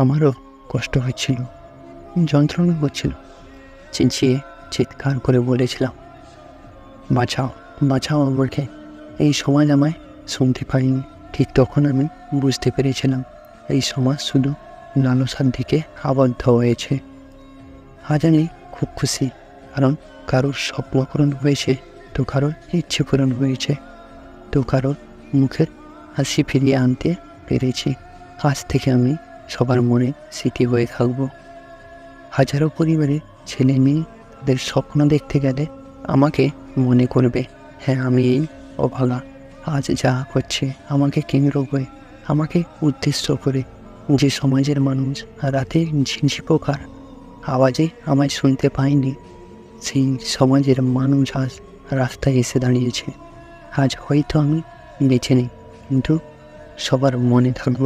আমারও কষ্ট হচ্ছিল, যন্ত্রণা হচ্ছিল। চেঁচিয়ে চিৎকার করে বলেছিলাম, বাঁচাও বাঁচাও আমাকে। এই সমাজ আমায় শুনতে পাইনি ঠিক তখন আমি বুঝতে পেরেছিলাম, এই সমাজ শুধু লালসার দিকে আবদ্ধ হয়েছে। আজ আমি খুব খুশি, কারণ কারোর স্বপ্ন পূরণ হয়েছে, তো কারোর ইচ্ছে পূরণ হয়েছে, তো কারোর মুখের হাসি ফিরিয়ে আনতে পেরেছি। আজ থেকে আমি সবার মনে স্মৃতি হয়ে থাকব। হাজারো পরিবারে ছেলে মেয়ে তাদের স্বপ্ন দেখতে গেলে আমাকে মনে করবে হ্যাঁ আমি এই অভাগা। আজ যা করছে আমাকে কেন্দ্র করে, আমাকে উদ্দেশ্য করে। যে সমাজের মানুষ রাতে ঝিঝি পোকার আওয়াজে আমায় শুনতে পায়নি, সেই সমাজের মানুষ আজ রাস্তায় এসে দাঁড়িয়েছে। আজ হয়তো আমি বেঁচে নেই, কিন্তু সবার মনে থাকব।